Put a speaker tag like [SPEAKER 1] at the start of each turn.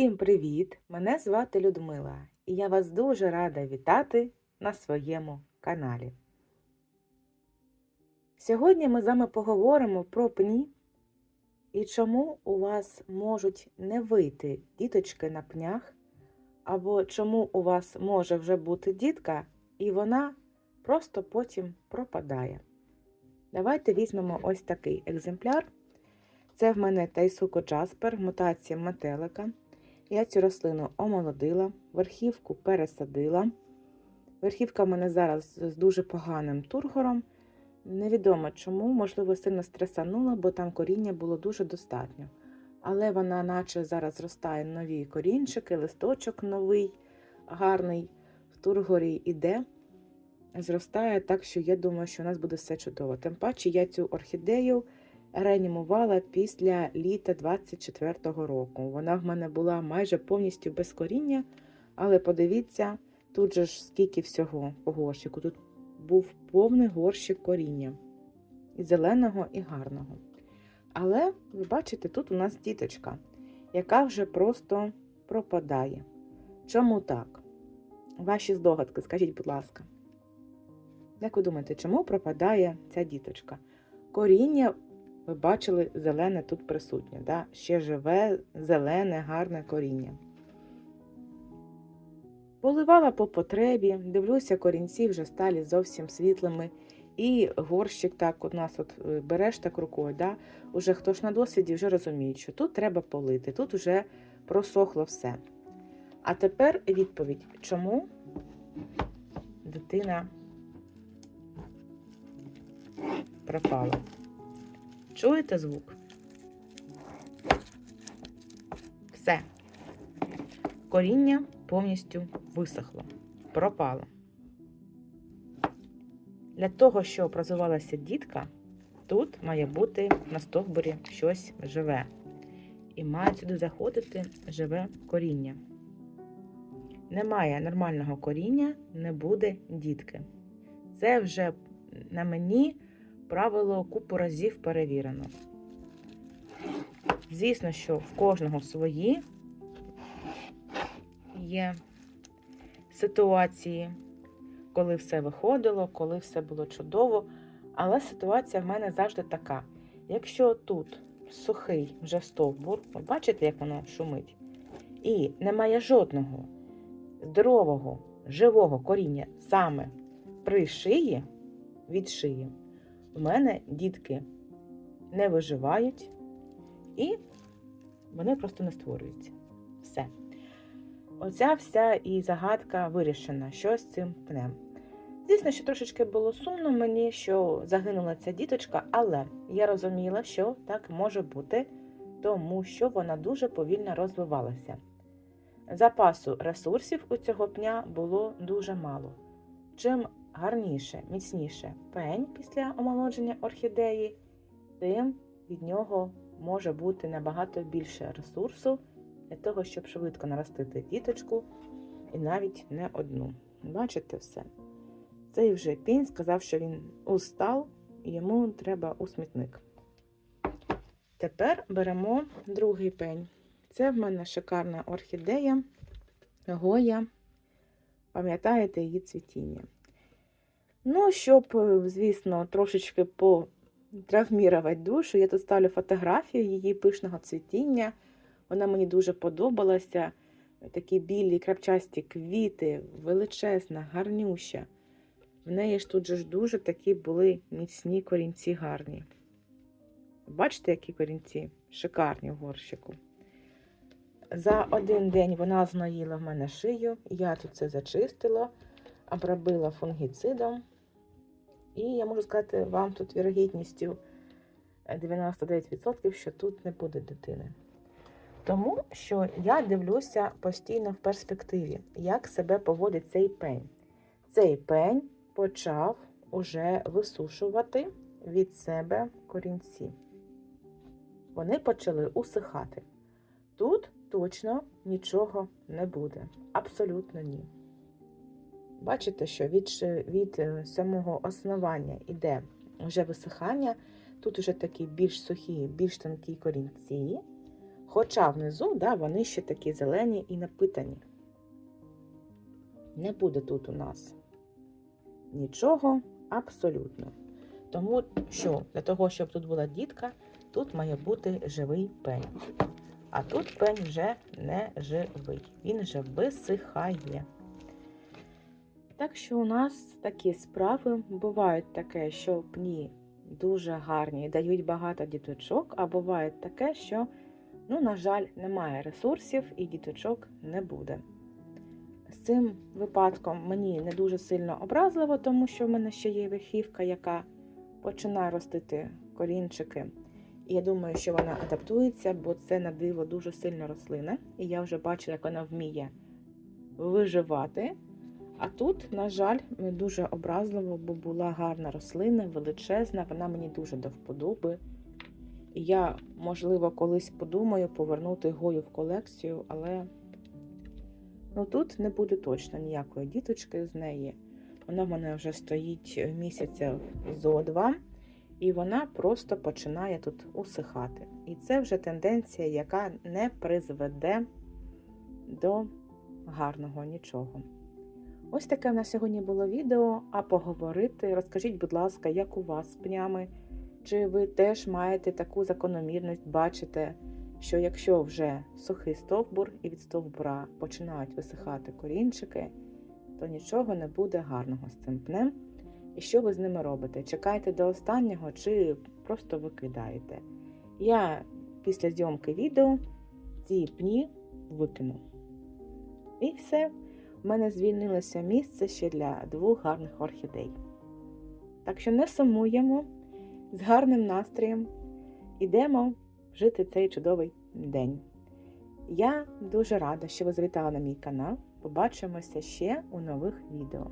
[SPEAKER 1] Всім привіт! Мене звати Людмила, і я вас дуже рада вітати на своєму каналі. Сьогодні ми з вами поговоримо про пні і чому у вас можуть не вийти діточки на пнях, або чому у вас може вже бути дітка, і вона просто потім пропадає. Давайте візьмемо ось такий екземпляр. Це в мене Тайсуко Джаспер, мутація метелика. Я цю рослину омолодила, верхівку пересадила. Верхівка в мене зараз з дуже поганим тургором. Невідомо чому, можливо, сильно стресанула, бо там коріння було дуже достатньо. Але вона, наче зараз зростає нові корінчики, листочок новий, гарний, в тургорі іде. Зростає так, що я думаю, що у нас буде все чудово. Тим паче я цю орхідею реанімувала після літа 24-го року. Вона в мене була майже повністю без коріння, але подивіться, тут же ж скільки всього по горщику. Тут був повний горщик коріння. І зеленого, і гарного. Але, ви бачите, тут у нас діточка, яка вже просто пропадає. Чому так? Ваші здогадки, скажіть, будь ласка. Як ви думаєте, чому пропадає ця діточка? Коріння ви бачили, зелене тут присутнє. Да? Ще живе, зелене, гарне коріння. Поливала по потребі, дивлюся, корінці вже стали зовсім світлими. І горщик так у нас от е, береш так рукою. Да? Уже хто ж на досвіді вже розуміє, що тут треба полити, тут вже просохло все. А тепер відповідь, чому дитина пропала. Чуєте звук? Все. Коріння повністю висохло, пропало. Для того, щоб розвивалася дітка, тут має бути на стовбурі щось живе. І має сюди заходити живе коріння. Немає нормального коріння, не буде дітки. Це вже на мені правило купу разів перевірено. Звісно, що в кожного свої є ситуації, коли все виходило, коли все було чудово. Але ситуація в мене завжди така. Якщо тут сухий вже стовбур, ви бачите, як воно шумить, і немає жодного здорового, живого коріння саме при шиї від шиї, в мене дітки не виживають і вони просто не створюються. Все. Оця вся і загадка вирішена, що з цим пнем. Звісно, що трошечки було сумно мені, що загинула ця діточка, але я розуміла, що так може бути, тому що вона дуже повільно розвивалася. Запасу ресурсів у цього пня було дуже мало. Чим гарніше, міцніше пень після омолодження орхідеї, тим від нього може бути набагато більше ресурсу для того, щоб швидко наростити діточку і навіть не одну. Бачите все? Цей вже пінь сказав, що він устав і йому треба у смітник. Тепер беремо другий пень. Це в мене шикарна орхідея Гоя. Пам'ятаєте її цвітіння. Ну, щоб, е, звісно, трошечки потравмірувати душу, я тут ставлю фотографію її пишного цвітіння. Вона мені дуже подобалася. Такі білі крапчасті квіти, величезна, гарнюща. В неї ж тут же ж дуже такі були міцні корінці гарні. Бачите, які корінці? Шикарні в горщику. За один день вона зноїла в мене шию, я тут це зачистила, обробила фунгіцидом. І я можу сказати вам тут вірогідністю 99%, що тут не буде дитини. Тому що я дивлюся постійно в перспективі, як себе поводить цей пень. Цей пень почав уже висушувати від себе корінці. Вони почали усихати. Тут точно нічого не буде. Абсолютно ні. Бачите, що від, від е, самого основання йде вже висихання. Тут вже такі більш сухі, більш тонкі корінці. Хоча внизу да, вони ще такі зелені і напитані. Не буде тут у нас нічого абсолютно. Тому що для того, щоб тут була дітка, тут має бути живий пень. А тут пень вже не живий, він вже висихає. Так що у нас такі справи бувають таке, що пні дуже гарні і дають багато діточок, а буває таке, що, ну, на жаль, немає ресурсів і діточок не буде. З цим випадком мені не дуже сильно образливо, тому що в мене ще є верхівка, яка починає ростити корінчики. Я думаю, що вона адаптується, бо це на диво дуже сильна рослина. І я вже бачу, як вона вміє виживати. А тут, на жаль, дуже образливо, бо була гарна рослина, величезна, вона мені дуже до вподоби. І я, можливо, колись подумаю повернути гою в колекцію, але ну, тут не буде точно ніякої діточки з неї. Вона в мене вже стоїть місяця зо два, і вона просто починає тут усихати. І це вже тенденція, яка не призведе до гарного нічого. Ось таке в нас сьогодні було відео. А поговорити, розкажіть, будь ласка, як у вас з пнями? Чи ви теж маєте таку закономірність, бачите, що якщо вже сухий стовбур і від стовбура починають висихати корінчики, то нічого не буде гарного з цим пнем. І що ви з ними робите? Чекаєте до останнього чи просто викидаєте? Я після зйомки відео ці пні викину. І все. У мене звільнилося місце ще для двох гарних орхідей. Так що не сумуємо з гарним настроєм. Ідемо жити цей чудовий день. Я дуже рада, що ви завітали на мій канал. Побачимося ще у нових відео.